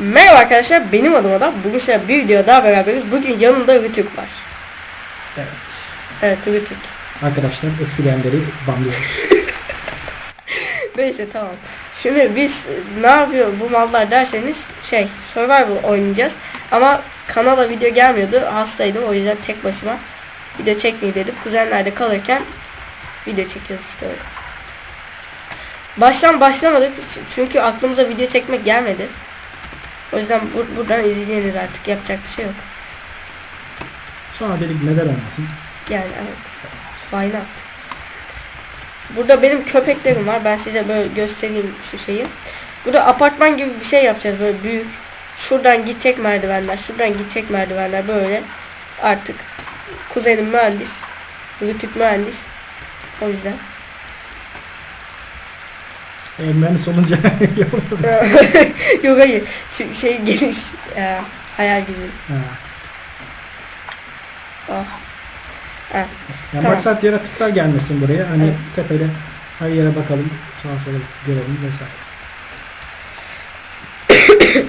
Merhaba arkadaşlar benim adım Adam. Bugün size bir video daha beraberiz. Bugün yanımda Rütük var. Evet. Evet Rütük. Arkadaşlar eksilenleri banlıyoruz. Neyse tamam. Şimdi biz ne yapıyor bu mallar derseniz şey survival oynayacağız. Ama kanala video gelmiyordu. Hastaydım o yüzden tek başıma video çekmeyi dedim. Kuzenlerde kalırken video çekiyoruz işte öyle. Baştan başlamadık çünkü aklımıza video çekmek gelmedi. O yüzden bu- buradan izleyeceğiniz artık yapacak bir şey yok. Sonra dedik neden olmasın. Yani evet. Why not? Burada benim köpeklerim var. Ben size böyle göstereyim şu şeyi. Burada apartman gibi bir şey yapacağız böyle büyük. Şuradan gidecek merdivenler, şuradan gidecek merdivenler böyle. Artık kuzenim mühendis. Rütük mühendis. O yüzden. E, mühendis olunca yapamadım. Yok hayır. Çünkü şey geniş. e, hayal gibi. Ha. Oh. Ha. Yani Tamam. maksat yaratıklar gelmesin buraya. Hani Evet. tepede her yere bakalım. Sağa sola görelim vesaire.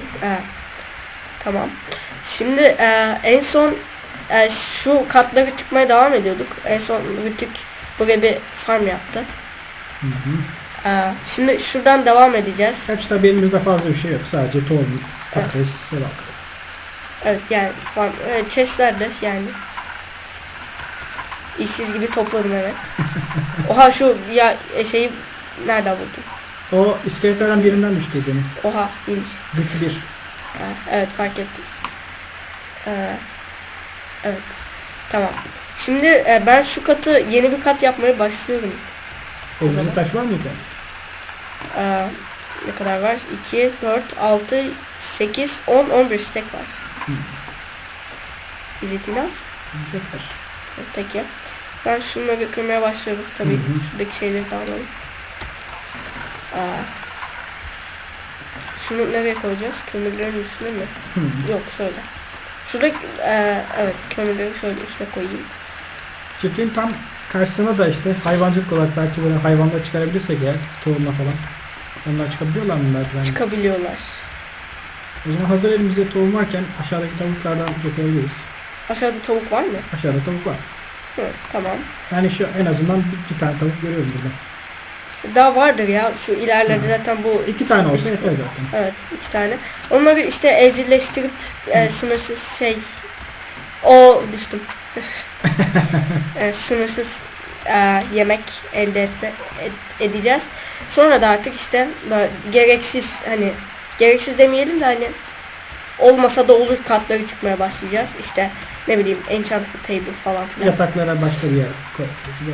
Ha. Tamam. Şimdi e, en son e, şu katları çıkmaya devam ediyorduk. En son Rütük buraya bir farm yaptı. Hı hı. Şimdi şuradan devam edeceğiz. Gerçi tabii elimizde fazla bir şey yok. Sadece tohum, patates ve bak. Evet yani evet, chestler de yani. İşsiz gibi topladım evet. Oha şu ya e, şeyi nereden buldum? O iskeletlerden birinden düştü benim. Oha iyiymiş. Güç bir. Evet fark ettim. Ee, evet. Tamam. Şimdi e, ben şu katı yeni bir kat yapmaya başlıyorum. Zaman. taş var mıydı? Ee, ne kadar var? 2, 4, 6, 8, 10, 11 stack var. Hı. Is it enough? Yeter. Peki. Ben şunları kırmaya başlıyorum. Tabii Hı hı. şuradaki şeyleri kalmalı. Aa. Şunu nereye koyacağız? Kömürlerin üstüne mi? Hı. Yok şöyle. Şurada e, evet kömürleri şöyle üstüne koyayım. Çiftliğin tam karşısına da işte hayvancılık olarak belki böyle hayvanlar çıkarabilirsek eğer tohumla falan. Onlar çıkabiliyorlar mı merdiven? Çıkabiliyorlar. O zaman hazır elimizde tohum varken aşağıdaki tavuklardan götürebiliriz. Aşağıda tavuk var mı? Aşağıda tavuk var. Hı, tamam. Yani şu en azından bir, bir tane tavuk görüyorum burada. Daha vardır ya. Şu ilerlerde Hı. zaten bu İki tane olsa yeter zaten. Evet iki tane. Onları işte evcilleştirip e, sınırsız şey o düştüm. E, sınırsız e, yemek elde etme, ed- edeceğiz. Sonra da artık işte böyle gereksiz hani gereksiz demeyelim de hani olmasa da olur katları çıkmaya başlayacağız. İşte ne bileyim enchantment table falan filan. Yataklara başka bir yer koy.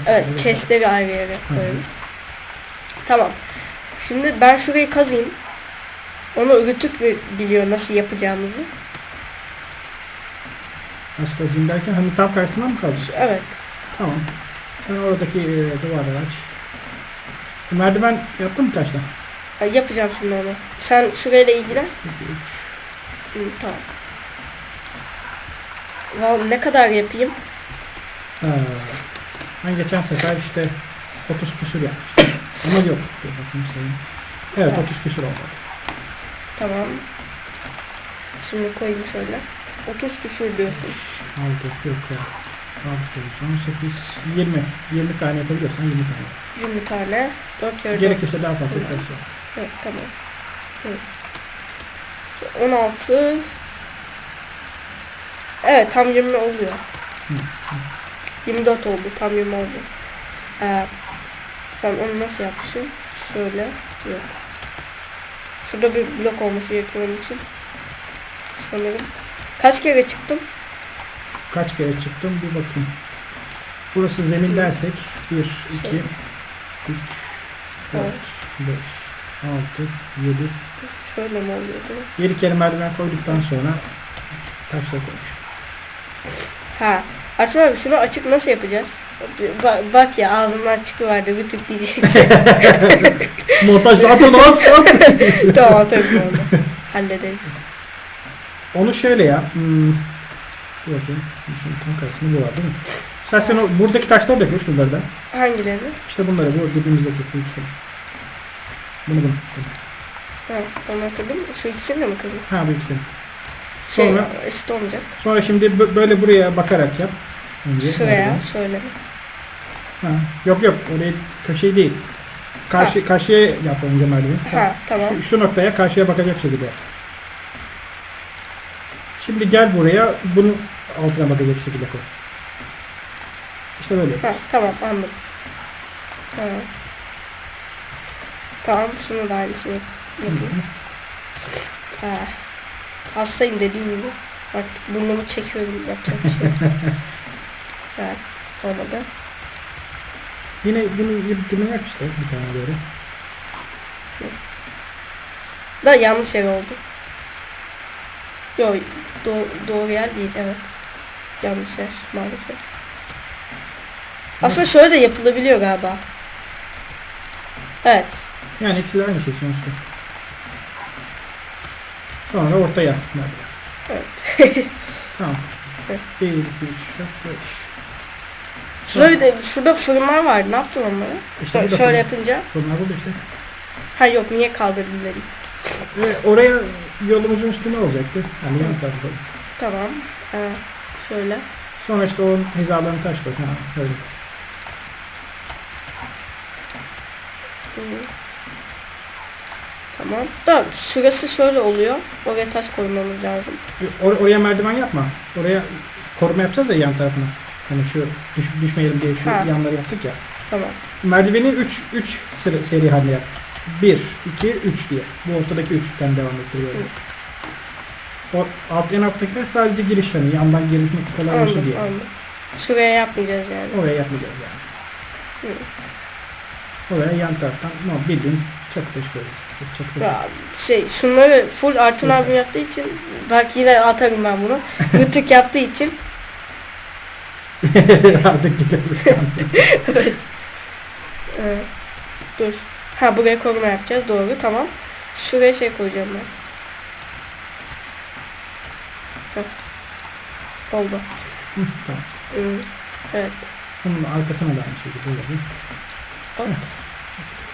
Evet, chestleri ayrı yere koyarız. Tamam. Şimdi ben şurayı kazayım. Onu Rütük bi- biliyor nasıl yapacağımızı. Nasıl kazayım derken hani tam karşısına mı kaldı? Evet. Tamam. Sen oradaki e, duvarları aç. Merdiven yaptın mı taşla? Ha, Yapacağım şimdi onu. Sen şurayla ilgilen. 2, 3. Hı, tamam. Vallahi ne kadar yapayım? Ha. Ben geçen sefer işte 30 küsur yapmıştım. Ama yok. Evet Ha. 30 küsur oldu. Tamam. Şimdi koyayım şöyle. 30 küsür diyorsun. 6 yok ya. 6 18 20. 20 tane yapabiliyorsan 20 tane. 20 tane. 4 kere 4. Gerekirse daha fazla yaparsın. Evet tamam. Evet. Şu 16. Evet tam 20 oluyor. Hı, 24 oldu. Tam 20 oldu. Ee, sen onu nasıl yapmışsın? Şöyle. Yok. Şurada bir blok olması gerekiyor onun için. Sanırım. Kaç kere çıktım? Kaç kere çıktım bir bakayım. Burası zemin dersek 1, 2, 3, 4, 5, 6, 7, Şöyle mi oluyordu? 7 kere merdiven koyduktan sonra taşla koymuş. Ha. Açma abi şunu açık nasıl yapacağız? Ba- bak ya ağzımdan çıkıverdi bir tık diyecektim. Montaj zaten at at. tamam tabii tamam. Hallederiz. Onu şöyle ya. Hmm. Dur bakayım. Şunun tam karşısında bu var değil mi? Sen sen o buradaki taşları da kır şuralardan. Hangilerini? İşte bunları bu dibimizdeki bu ikisini. Bunu bunu. Ha, onu kırdım. Şu ikisini de mi kırdım? Ha bu ikisini. Şey, Sonra- eşit olmayacak. Sonra şimdi bö- böyle buraya bakarak yap. Önce Şuraya, şöyle. Ha. Yok yok oraya köşeyi değil. Karşı, karşıya yap önce merdiveni. Ha, tamam. Şu, şu noktaya karşıya bakacak şekilde yap. Şimdi gel buraya bunu altına bakacak şekilde koy. İşte böyle. Ha, tamam anladım. Ha. Tamam şunu da aynısını yap- yapayım. Ha. Hastayım dediğim gibi. Artık burnumu çekiyorum yapacak bir şey. ha, olmadı. Yine bunu bitirmeye yap işte bir tane böyle. Da yanlış yer oldu. Yok doğru, doğru yer değil evet. Yanlış yer maalesef. Aslında şöyle de yapılabiliyor galiba. Evet. Yani ikisi de aynı şey sonuçta. Sonra ortaya. Evet. Tamam. Evet. 1, 2, 3, 4, 5. Şurada bir de şurada fırınlar var. Ne yaptın onları? İşte şöyle fırın. yapınca. Fırınlar burada işte. Ha yok niye kaldırdın dedim. Ve oraya yolumuzun üstüne olacaktı. Yani yan tarafa. Tamam. Ha, şöyle. Sonra işte o hizalarını taş koy. Ha, öyle. Tamam. Da şurası şöyle oluyor. Oraya taş koymamız lazım. Or- oraya merdiven yapma. Oraya koruma yapacağız ya yan tarafına. Hani şu düş, düşmeyelim diye şu Ha. yanları yaptık ya. Tamam. Merdiveni 3 3 sıra seri haline yap. 1 2 3 diye. Bu ortadaki 3'ten devam ettiriyor. Hı. O alt en alttakiler sadece giriş hani yandan girmek kolay olsun Anladım, diye. anladım. Şuraya yapmayacağız yani. Oraya yapmayacağız yani. Hı. Oraya yan taraftan no, bildiğin çakı taşı koyacağız. Çakı taşı. Ya, şey şunları full Artun abim yaptığı için belki yine atarım ben bunu. Rıtık yaptığı için Artık dilerim. evet. Ee, dur. Ha buraya koruma yapacağız doğru tamam. Şuraya şey koyacağım ben. Heh. Oldu. Hı, tamam. Hmm, Evet. Bunun arkasına da aynı şekilde böyle. Hop.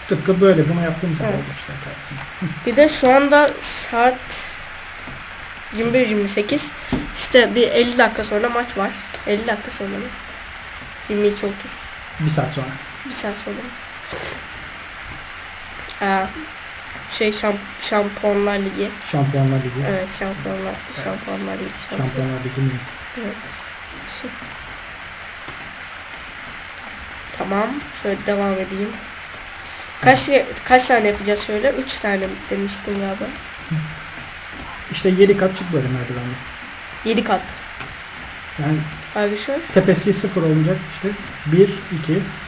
Tıpkı böyle bunu yaptığım kadar Evet. işte tersine. Bir de şu anda saat 21-28. İşte bir 50 dakika sonra maç var. 50 dakika sonra mı? 22-30. Bir saat sonra. Bir saat sonra. Aa, şey şamp şampiyonlar ligi. Şampiyonlar Ligi. Evet şampiyonlar şampiyonlar ligi. Şampiyon. Şampiyonlar Ligi'nin Evet. Şu. Tamam. Şöyle devam edeyim. Kaç kaç tane yapacağız şöyle? 3 tane demiştin galiba. işte 7 kat çık böyle merdivenle. 7 kat. Yani Abi şu. tepesi sıfır olacak işte. 1, 2.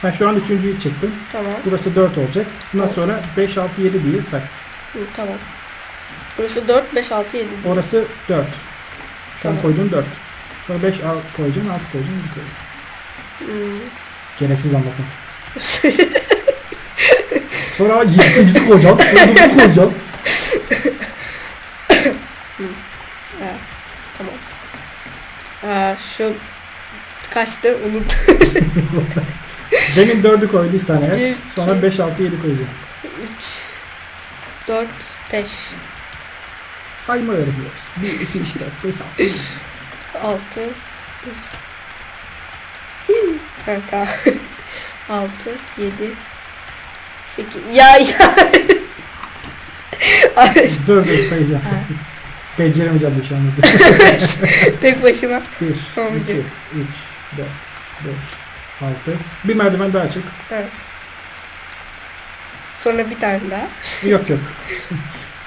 Sen şu an üçüncüyü çektin. Tamam. Burası 4 olacak. Bundan sonra 5, 6, 7 diye say. Hı, tamam. Burası 4, 5, 6, 7. Orası 4. Şu an Tamam. koyduğun 4. Sonra 5 al, koyacaksın, 6 koyacaksın, 7 koyacaksın. Hmm. Gereksiz anlatma. Sonra 7, 8 koyacaksın. Sonra 9 koyacaksın. Tamam. Aa, şu kaçtı unuttum. Demin 4'ü koyduysan eğer. Bir, Sonra iki. 5, 6, 7 koyacaksın. 3, 4, 5, Sayma öğreniyoruz. 1, 2, 3, 4, 5, 6, 7. 6. Ha, tamam. 6, 7, 8. Ya ya. Ay, Dur dur sayacağım. Ha. Beceremeyeceğim şu anda. Tek başıma. 1, 2, 3, 4, Olmayacak. 5, 6. Bir merdiven daha çık. Evet. Sonra bir tane daha. Yok yok.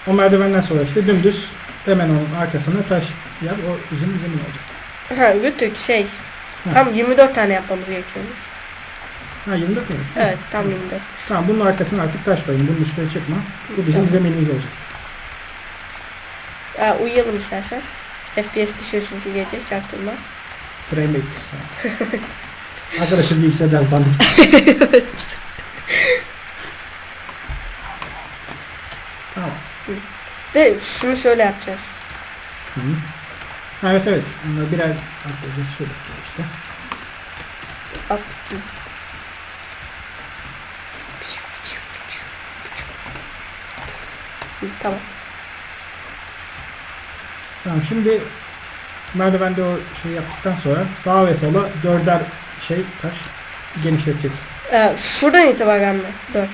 O merdivenden sonra işte dümdüz hemen onun arkasına taş yap. O bizim zemin olacak. Ha Rütük şey. Ha. Tam 24 tane yapmamız gerekiyormuş. Ha 24 muymuş? Evet tam 24. Tamam bunun arkasına artık taş koyun. Bunun üstüne çıkma. Bu bizim Tamam. zeminimiz olacak. Aa, uyuyalım istersen. FPS düşüyor çünkü gece çaktırma. Frame rate. Arkadaşım bilgisayar biraz dandik. Tamam. De şunu şöyle yapacağız. Hı. Ha, evet evet. Bunlar birer arkadaşlar şöyle yapıyor işte. At. Hı, tamam. Tamam şimdi merdivende o şey yaptıktan sonra sağa ve sola dörder şey taş genişleteceğiz. Ee, şuradan itibaren mi? 4.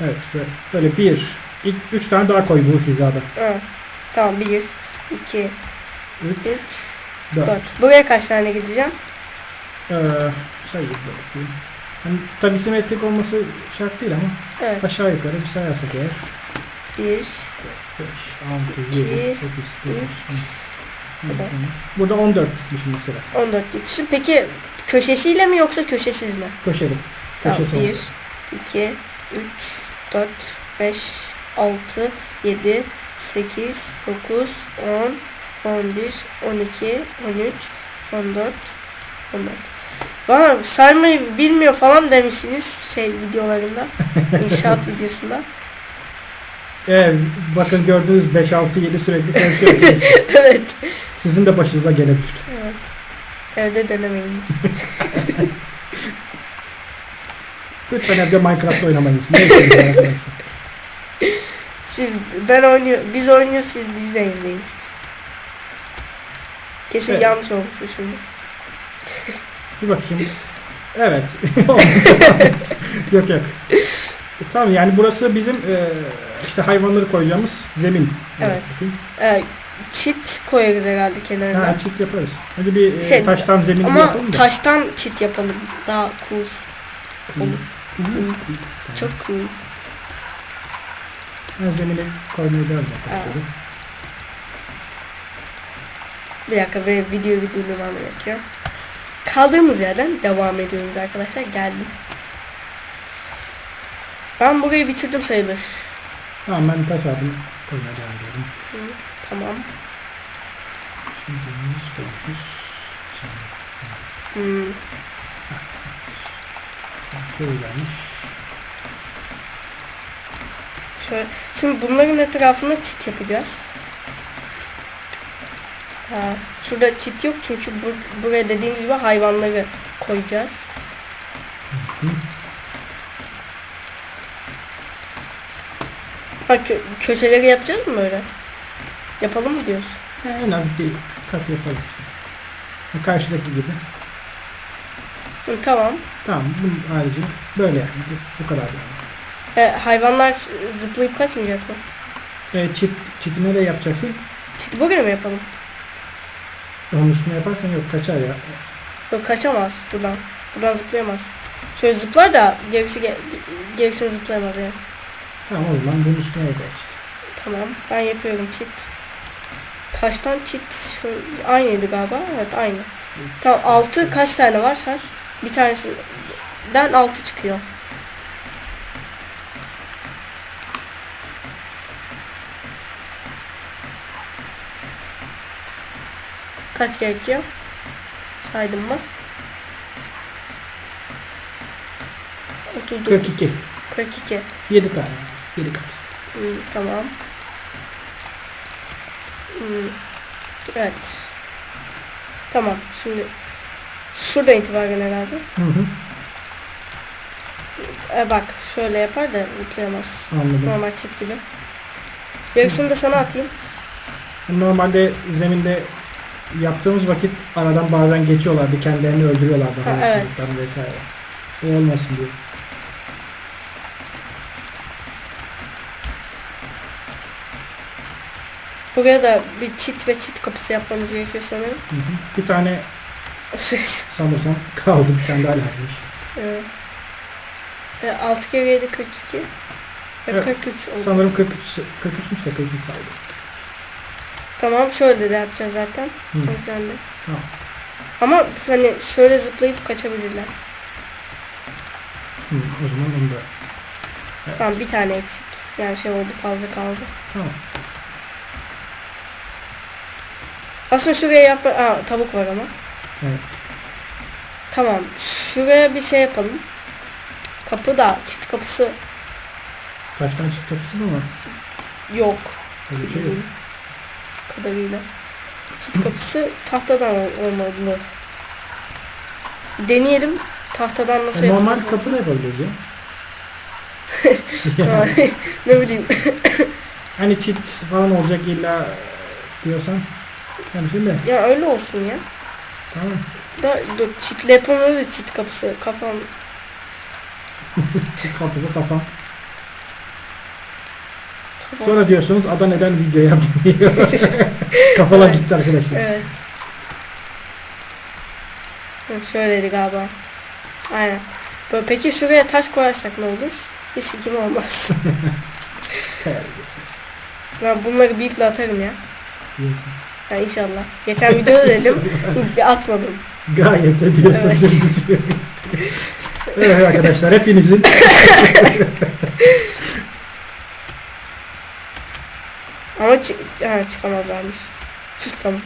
Evet böyle, böyle bir, ilk üç tane daha koy bu hizada. Evet. Tamam 1, 2, Üç, 3, dört. 4. Buraya kaç tane gideceğim? Ee, sayı bakayım. Hani, tabii simetrik olması şart değil ama Evet. aşağı yukarı bir sayarsak eğer 1, 5, 6, 7, İki, 8, 9, 10. dört. Burada 14 düşün mesela. 14 gitsin. Peki köşesiyle mi yoksa köşesiz mi? Köşeli. Tamam. Köşesi 1, olsun. 2, 3, 4, 5, 6, 7, 8, 9, 10, 11, 12, 13, 14, 14. Bana saymayı bilmiyor falan demişsiniz şey videolarında. inşaat videosunda. Evet, bakın gördüğünüz 5, 6, 7 sürekli konuşuyorsunuz. evet. Sizin de başınıza gelebilir. Evet. Evde denemeyiniz. Lütfen evde Minecraft oynamayınız. Ne arkadaşlar? Siz ben oynuyor, biz oynuyor siz bizden izleyin siz. Kesin Evet. yanlış olmuş şimdi. Bir bakayım. Evet. yok yok. E, tamam yani burası bizim e, işte hayvanları koyacağımız zemin. Evet. Ee, çit koyarız herhalde kenarına. Ha, çift yaparız. Önce bir e, Şey, taştan zemin Ama yapalım da. taştan çit yapalım. Daha cool olur. Hı. Çok cool. Ben zemini koymayı devam yapalım. Bir dakika ve videoyu bir durdurmam gerekiyor. Kaldığımız yerden devam ediyoruz arkadaşlar. Geldim. Ben burayı bitirdim sayılır. Tamam ben taş aldım. Devam ediyorum. Tamam. Şimdi biz koymuşuz. Hmm. Böyleymiş. Şöyle. Şimdi bunların etrafına çit yapacağız. Ha, şurada çit yok çünkü bur- buraya dediğimiz gibi hayvanları koyacağız. Ha kö- köşeleri yapacağız mı böyle? Yapalım mı diyorsun? Ha, en az bir kat yapalım. Ha, Karşıdaki gibi. Hı, tamam. Tamam bunun harici böyle yani. Bu, bu kadar yani. E, hayvanlar zıplayıp kaçmayacak mı? E, çit, çiti nereye yapacaksın? Çiti buraya mı yapalım? Onun üstüne yaparsan yok kaçar ya. Yok kaçamaz buradan. Buradan zıplayamaz. Şöyle zıplar da gerisi ge- gerisini zıplayamaz yani. Tamam o zaman bunun üstüne yaparız. Tamam ben yapıyorum çit. Taştan çit şöyle aynıydı galiba. Evet aynı. Tamam altı kaç tane var say? Bir tanesinden altı çıkıyor. Kaç gerekiyor? Saydım mı? 39. 42. 42. 7 tane. 7 kat. Hmm, tamam. Hmm, evet. Tamam. Şimdi şuradan itibaren herhalde. Hı hı. E, bak şöyle yapar da zıplayamaz. Anladım. Normal çift gibi. Yarısını da sana atayım. Normalde zeminde yaptığımız vakit aradan bazen geçiyorlardı. Kendilerini öldürüyorlardı. Ha, hayvancılıktan evet. vesaire. O olmasın diye. Buraya da bir çit ve çit kapısı yapmamız gerekiyor sanırım. Hı hı. Bir tane sanırsam kaldı. Bir tane daha lazımmış. e, e, 6 kere 7 42. E, Evet. 43 oldu. Sanırım 43, 43'müş de 43 saydı. Tamam şöyle de yapacağız zaten. Hı. O yüzden de. Tamam. Ama hani şöyle zıplayıp kaçabilirler. Hı, o zaman onu da. Evet. Tamam bir tane eksik. Yani şey oldu fazla kaldı. Tamam. Aslında şuraya yapma... Aa tavuk var ama. Evet. Tamam. Şuraya bir şey yapalım. Kapı da çit kapısı Kaç tane çift kapısı mı var? yok. Öyle şey yok. Kadarıyla. Çit kapısı tahtadan ol- olmalı. Deneyelim. Tahtadan nasıl E, normal kapı da yapabiliriz ya. Ne bileyim. Hani cheat falan olacak illa diyorsan. Ya öyle olsun ya. tamam. Da dur çitle yapamıyoruz çit kapısı. Kafam. Cheat kapısı kafam- Sonra diyorsunuz Ada neden video yapmıyor? Kafalar gitti arkadaşlar. Evet. Hı, Şöyleydi galiba. Aynen. Böyle, peki şuraya taş koyarsak ne olur? Bir sikim olmaz. Ben bunları biple atarım ya. Diyorsun. Ha, inşallah. Geçen videoda dedim. bir atmadım. Gayet de diyorsun. Evet. evet arkadaşlar hepinizin Ama çı- ha, çıkamazlarmış. tamam.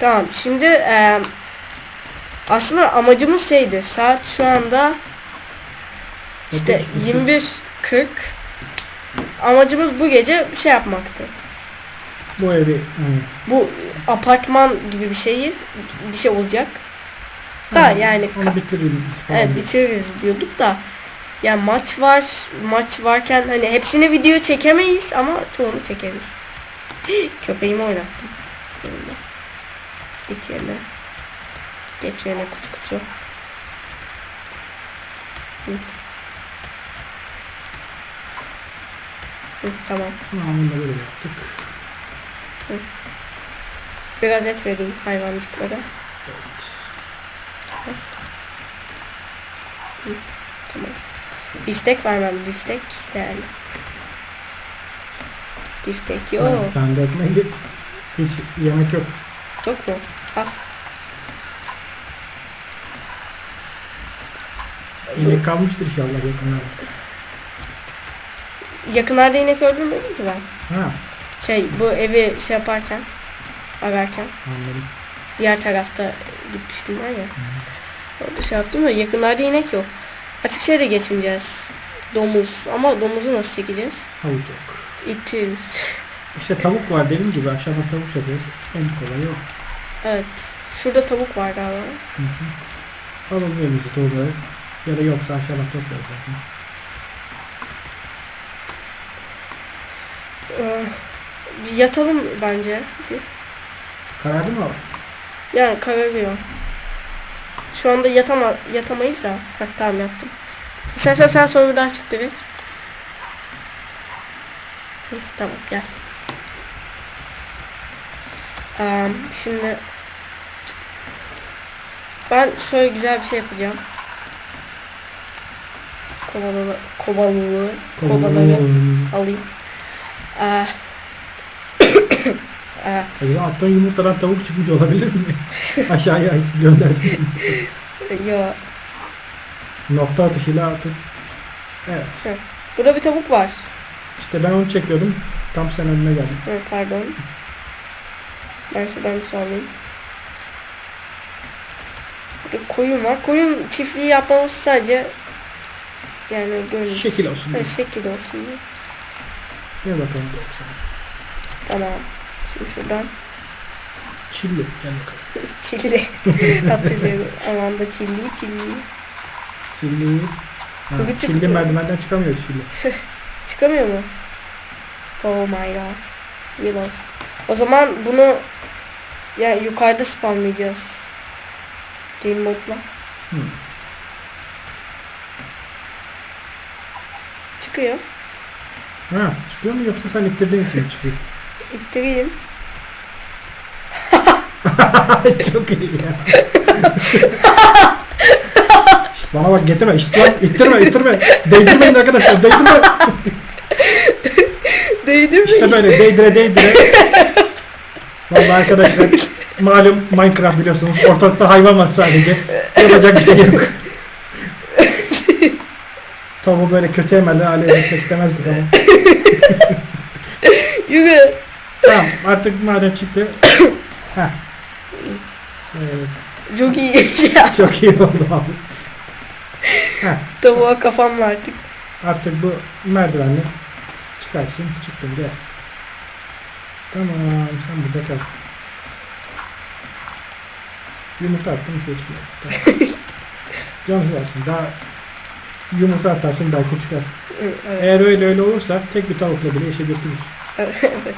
Tamam şimdi e, aslında amacımız şeydi. Saat şu anda işte 21.40 Amacımız bu gece bir şey yapmaktı. Bu evi hani, Bu apartman gibi bir şeyi bir şey olacak. Da hani yani onu falan. Evet bitiririz diyorduk da ya maç var maç varken hani hepsini video çekemeyiz ama çoğunu çekeriz. Köpeğimi oynattım. Yanımda. Git yerine. Geç yerine kutu kutu. Hı. Hı, tamam. Tamamını da böyle yaptık. Biraz et vereyim hayvancıklara. Tamam. Biftek var mı? Biftek değerli. Biftek yok. Ben, ben de ekmeğe git. Hiç yemek yok. Yok mu? Al. İnek kalmıştır inşallah yakınlarda. Yakınlarda inek öldürmedim ki ben. Ha Şey bu evi şey yaparken ararken anladım. diğer tarafta gitmiştim ben ya. Orada şey yaptım da yakınlarda inek yok. Artık şeye geçineceğiz. Domuz. Ama domuzu nasıl çekeceğiz? Havuç yok. İtiyoruz. İşte tavuk var dediğim gibi aşağıda tavuk yapıyoruz. En kolayı o. Evet. Şurada tavuk var galiba. Hı hı. Alalım elimizi tohumları. Ya da yoksa aşağıda topluyoruz zaten. Ee, bir yatalım bence. Karardı mı? Yani kararıyor. Şu anda yatama, yatamayız da. Heh, tamam yaptım. İstersen sen sorudan çık direkt. Hı, tamam gel. Ee, şimdi ben şöyle güzel bir şey yapacağım. Kovalı, kovalı, kovaları alayım. Ee, ee, Acaba alttan yumurtadan tavuk çıkmış olabilir mi? Aşağıya hiç gönderdim. yo, Nokta atışıyla atıp. Evet. burada bir tavuk var. İşte ben onu çekiyordum. Tam sen önüme geldin. Evet, pardon. Ben şuradan bir sağlayayım. Burada koyun var. Koyun çiftliği yapmamız sadece yani gönül. Şekil olsun. Evet, şekil olsun diye. Gel bakalım. Tamam. Şimdi şuradan Çilli. Çilli hatırlıyorum. Aman da çilli çilli. Çilli. Ha, Bu küçük- çilli merdivenden çıkamıyor çilli. Çıkamıyor mu? Oh my god. Yıl olsun. O zaman bunu yani yukarıda spamlayacağız. Game mode'la. Hı. Çıkıyor. Ha, çıkıyor mu yoksa sen ittirdiğin için mi çıkıyor? İttireyim. Çok iyi ya. Şşt, bana bak getirme. Şşt, lan, ittirme ittirme. Değdirmeyin arkadaşlar. Değdirme. Değdi mi? İşte böyle değdire değdire. Vallahi arkadaşlar malum Minecraft biliyorsunuz. Ortalıkta hayvan var sadece. Yapacak bir şey yok. Tavuğu böyle kötü emelden hale etmek istemezdik ama. Yürü. Tamam artık madem çıktı. Heh. Evet, Çok iyi çok iyi oldu abi. Heh, Tavuğa kafam var artık. artık bu merdivenle çıkarsın. Çıktın gel. Tamam sen burada kal. Yumurta attım keşke. Tamam. Sağ olsun. Daha Yumurta atarsın belki çıkar. Evet. Eğer öyle öyle olursa tek bir tavukla bile işe götürür. evet.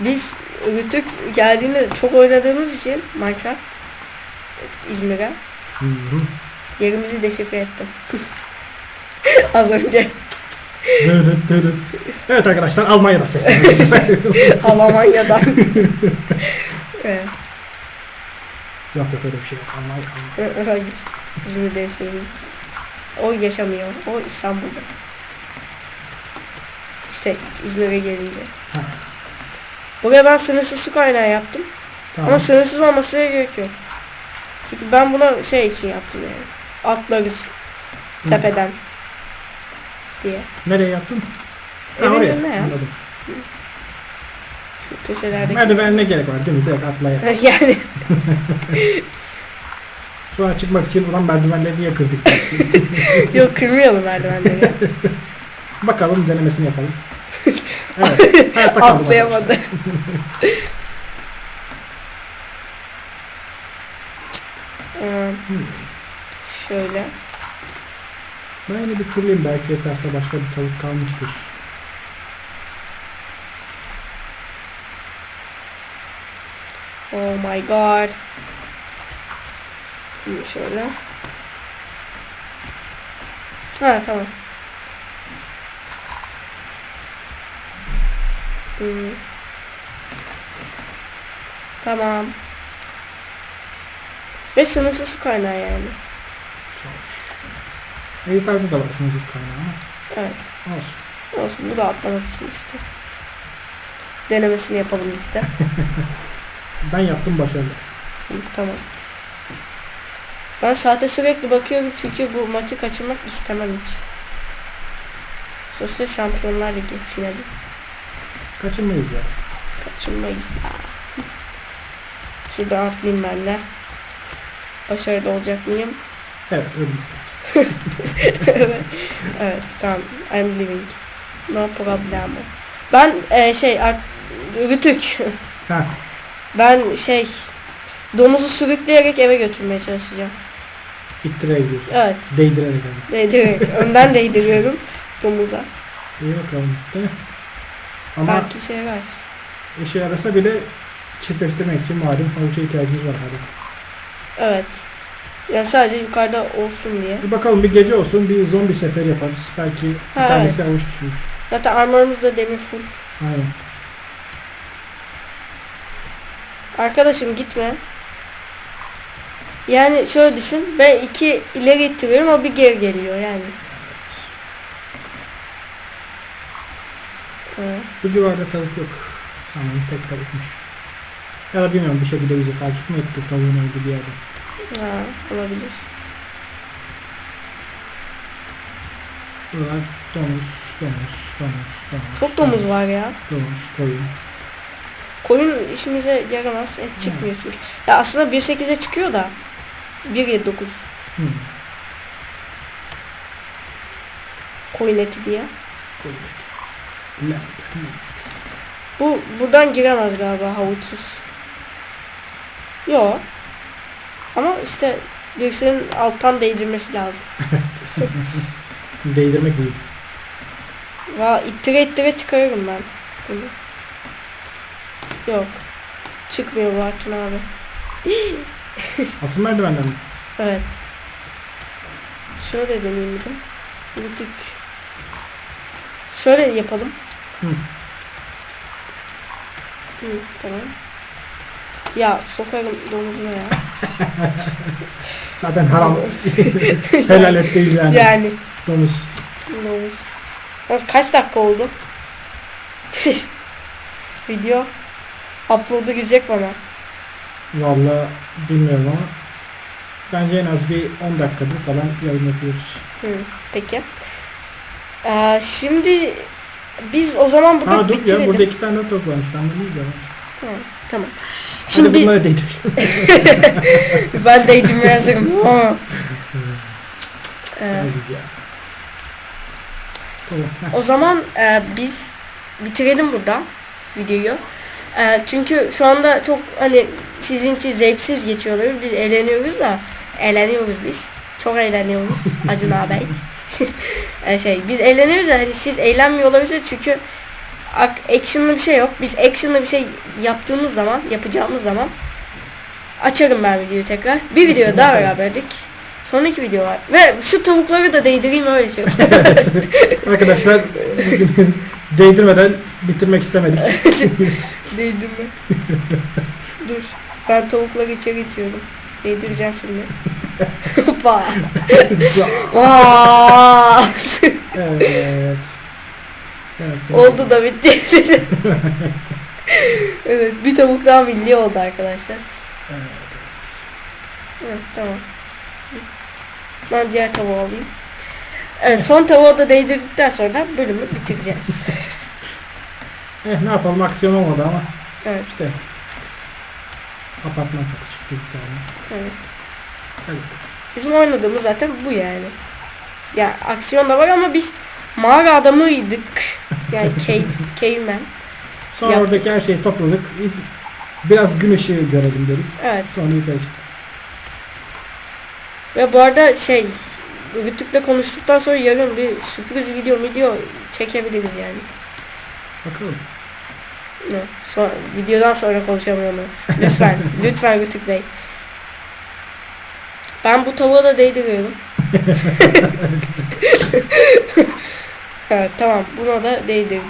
Biz Rütük geldiğinde çok oynadığımız için Minecraft İzmir'e yerimizi deşifre ettim. Az önce. Evet arkadaşlar Almanya'da sesleniyoruz. Almanya'dan. evet. yok yok öyle bir şey yok. Almanya, Almanya. Hayır. İzmir'de yaşıyoruz. O yaşamıyor. O İstanbul'da. İşte İzmir'e gelince. Ha. Buraya ben sınırsız su kaynağı yaptım. Tamam. Ama sınırsız olmasına gerek yok. Çünkü ben buna şey için yaptım yani. Atlarız Hı. tepeden diye. Nereye yaptın? Ha, Evin oraya. önüne ya. Anladım. Şu köşelerdeki. Merdiven ne gerek var değil mi? Direkt atlaya. yani Sonra çıkmak için ulan merdivenleri niye kırdık? yok kırmayalım merdivenleri. Bakalım denemesini yapalım. Evet. Atlayamadı. Ee, Şöyle. Ben yine bir turlayayım belki etrafta başka bir tavuk kalmıştır. Oh my god. Şimdi şöyle. Ha tamam. Hmm. Tamam. Ve sınırsız su kaynağı yani. E, yukarıda da var sınırsız kaynağı ama Evet. olsun. Olsun bu da atlamak için işte. Denemesini yapalım biz de. Ben yaptım başarılı. Hı, Tamam. Ben saate sürekli bakıyorum çünkü bu maçı kaçırmak istemem hiç. Sonuçta Şampiyonlar Ligi finali. Kaçırmayız ya. Kaçırmayız be. Şuradan atlayayım ben de. Başarılı olacak mıyım? Evet öldüm. evet tamam. I'm living. No problem. Ben e, şey art, Rütük. Ha, Ben şey domuzu sürükleyerek eve götürmeye çalışacağım. ittirerek. Evet. Değdirerek yani. Değdirerek. Önden değdiriyorum domuza. İyi bakalım değil mi? Ama Belki işe yarar. işe yarasa bile çiftleştirmek için malum havuça ihtiyacımız var hadi. Evet. Yani sadece yukarıda olsun diye. Bir bakalım bir gece olsun bir zombi seferi yaparız. Belki bir Ha, tanesi havuç düşürür. Zaten armorumuz da demir full. Aynen. Arkadaşım gitme. Yani şöyle düşün. Ben iki ileri ittiriyorum o bir geri geliyor yani. Evet. Bu civarda tavuk yok. Sanırım tek tavukmuş. Ya da bilmiyorum bir şekilde bizi takip mi etti tavuğun olduğu bir yerde. Ha, olabilir. Buralar domuz, domuz, domuz, domuz. Çok domuz var ya. Domuz, koyun. Koyun işimize yaramaz. Et çıkmıyor çünkü. Ya aslında 1.8'e çıkıyor da 1.7.9 Hmm. koyun eti diye. Koyun. Meat. Bu buradan giremez galiba havuçsuz. Yo. Ama işte birisinin alttan değdirmesi lazım. Değdirmek değil. Va ittire ittire çıkarırım ben. Bunu. Yok. Çıkmıyor bu Artun abi. Asıl merdivenden mi? Evet. Şöyle deneyeyim bir de. Yürüdük. Şöyle yapalım. Hı. Hı, tamam. Ya sokarım domuzuna ya. Zaten haram. Helal et değil yani. yani. Domuz. Domuz. Yalnız kaç dakika oldu? Video upload'a girecek bana. Valla bilmiyorum ama bence en az bir 10 dakikadır falan yayın yapıyoruz. Hı, peki. Ee, şimdi biz o zaman burada Ha dur bitirelim. ya burada iki tane top varmış. Ben bunu izliyorum. Tamam. Şimdi biz, bunları değdir. ben de eğitimimi hazırım. Ha. Ee, o zaman e, biz bitirelim burada videoyu. E, çünkü şu anda çok hani sizin için zevksiz geçiyorlar. Biz eğleniyoruz da eğleniyoruz biz. Çok eğleniyoruz Acun ağabey. E, şey biz eğleniyoruz da hani siz eğlenmiyor olabilirsiniz çünkü action'lı bir şey yok. Biz action'lı bir şey yaptığımız zaman, yapacağımız zaman açarım ben videoyu tekrar. Bir video daha beraberdik. Sonraki video var. Ve şu tavukları da değdireyim öyle şey. Evet. Arkadaşlar bugün değdirmeden bitirmek istemedik. Değdirme. Dur. Ben tavukları içeri itiyorum. Değdireceğim şimdi. Hoppa. Evet. Evet. oldu da bitti. evet bir tavuk daha milli oldu arkadaşlar. Evet, tamam. Ben diğer tavuğu alayım. Evet son tavuğu da değdirdikten sonra bölümü bitireceğiz. Eh, ne yapalım aksiyon olmadı ama Evet. işte apartman kapı çıktı bir tane. evet. Bizim oynadığımız zaten bu yani. Ya aksiyon da var ama biz mağara adamıydık. Yani cave, caveman. Sonra Yaptık. oradaki her şeyi topladık. Biz biraz gün ışığı görelim dedik. Evet. Sonra yukarı çıktık. Ve bu arada şey Rütük'le konuştuktan sonra yarın bir sürpriz video video çekebiliriz yani. Bakalım. No, sonra, videodan sonra konuşalım onu. Lütfen. lütfen Rütük Bey. Ben bu tavuğa da değdiriyorum. evet tamam buna da değdirdim.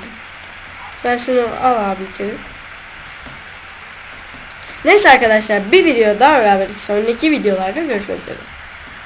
Sen şunu al abi içeri. Neyse arkadaşlar bir video daha beraberlik sonraki videolarda görüşmek üzere.